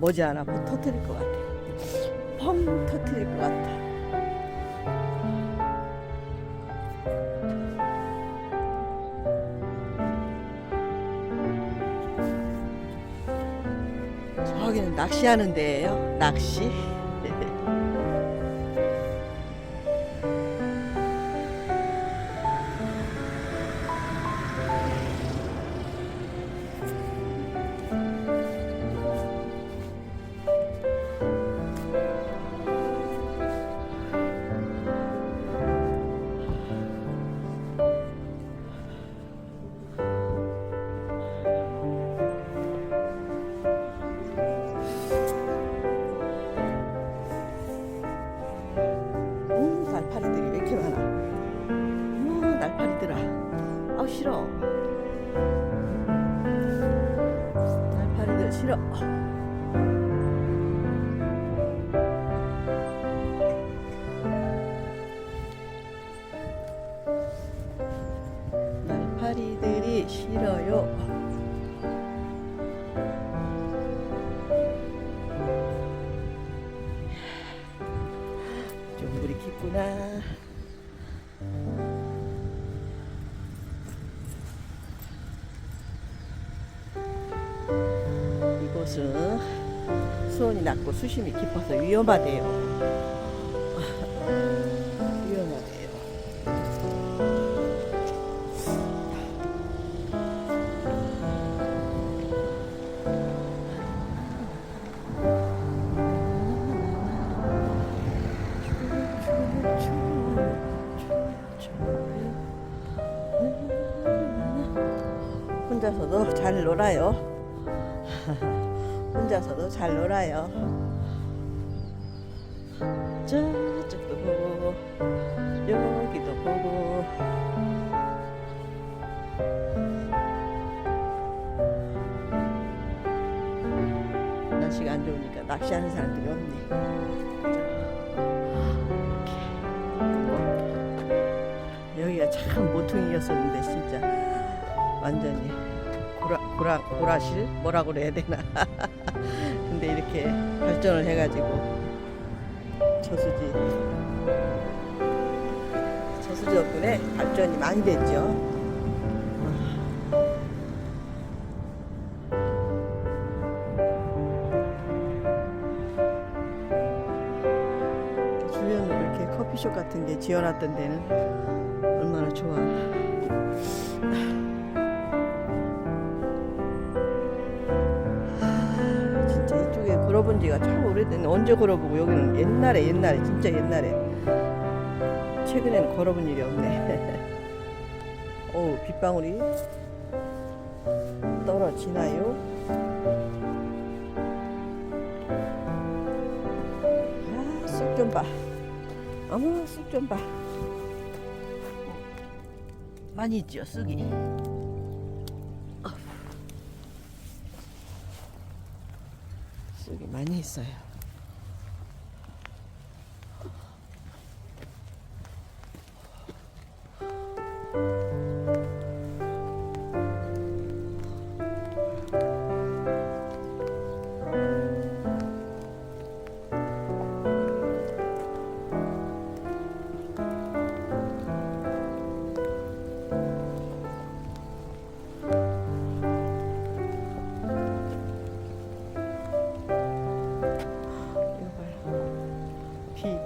머지않아 뭐 터트릴 것 같아. 펑 터트릴 것 같아. 저기는 낚시하는 데예요. 낚시. 아우, 싫어. 날파리들 싫어. 곳은 수온이 낮고 수심이 깊어서 위험하대요. 위험하대요. 혼자서도 잘 놀아요. 혼자서도 잘 놀아요. 저쪽도 보고 여기도 보고 날씨가 안 좋으니까 낚시하는 사람들이 없네. 여기가 참 모퉁이였었는데 진짜 완전히 고라 고라 고라실 뭐라 그래야 되나 근데 이렇게 발전을 해가지고 저수지 저수지 덕분에 발전이 많이 됐죠. 주변으로 이렇게 커피숍 같은 게 지어놨던 데는 얼마나 좋아. 걸어본 지가 참 오래됐네. 언제 걸어보고 여기는 옛날에 옛날에 진짜 옛날에 최근에는 걸어본 일이 없네. 어우 빗방울이 떨어지나요? 아, 쑥 좀 봐. 어머, 쑥 좀 봐. 많이 있죠, 쑥이. 쑥이 많이 있어요.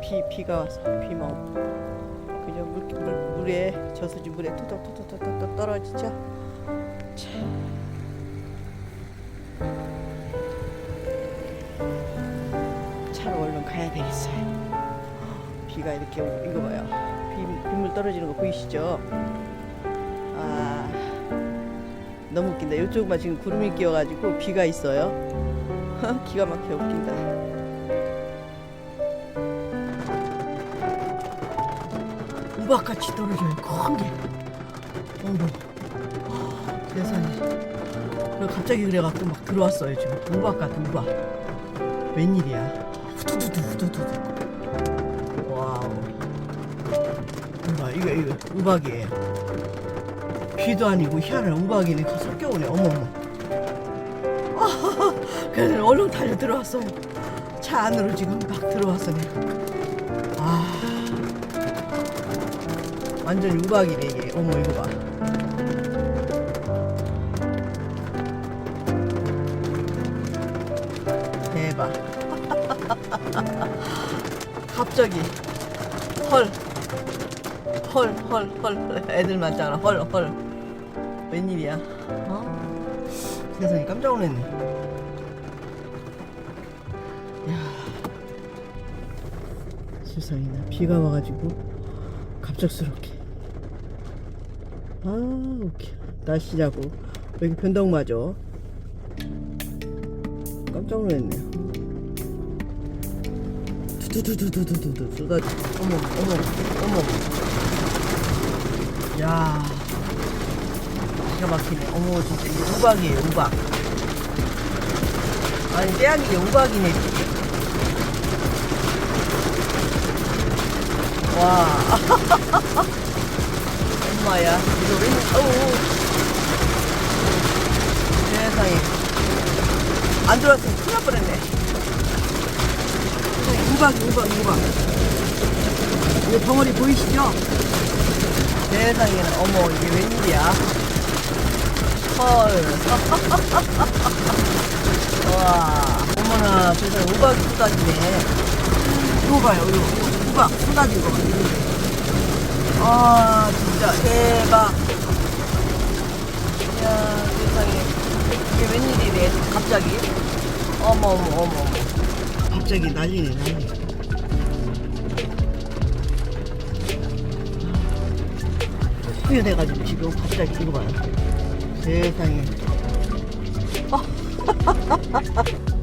비, 비, 비가 오고. 그냥 물, 물, 물에, 저수지 물에 토닥토닥토닥 떨어지죠? 참. 차로 얼른 가야 되겠어요. 비가 이렇게, 이거 봐요. 비, 빗물 떨어지는 거 보이시죠? 아, 너무 웃긴다. 이쪽만 지금 구름이 끼어가지고 비가 있어요. 기가 막혀 웃긴다. 우박같이 떨어져 있고 큰 게. 어머. 세상에. 그래 갑자기 그래갖고 막 들어왔어요 지금. 우박 같은 우박. 웬일이야. 후두두두 후두두두. 와우. 우박 이거 이거 우박이에요. 비도 아니고 희한한 우박이네 그 섞여오네 어머 어머 아, 그래서 얼른 달려 들어왔어요 차 안으로 지금 막 들어왔어 내 완전 우박이네 이게 어머 이거 봐 대박 갑자기 헐 헐, 헐, 헐. 애들 많잖아. 헐, 헐. 웬일이야? 어? 세상에 깜짝 놀랐네. 야 세상에나 비가 와가지고 갑작스럽게. 아, 웃겨. 날씨냐고. 왜 이렇게 변덕 맞아? 깜짝 놀랐네요. 두두두두두두두 쏟아지. 어머, 어머, 어머. 야 기가 막히네 어머 진짜 이게 우박이에요 우박 아니 떼양이게 우박이네 와 엄마야. 이거 웬 어우 세상에. 안 들어왔으면 큰일 날 뻔했네. 우박이 우박 우박. 이거 덩어리 보이시죠? 세상에는 어머 이게 웬일이야? 헐. 와 어머나 세상에. 우박이 쏟아지네. 이거 봐요 이거. 우박 쏟아진 거 봐요 아 진짜 대박. 이야 세상에. 이게 웬일이래 갑자기. 어머 어머 어머. 갑자기 난리네 난리. 후회돼가지고 지금 갑자기 봐요. 세상에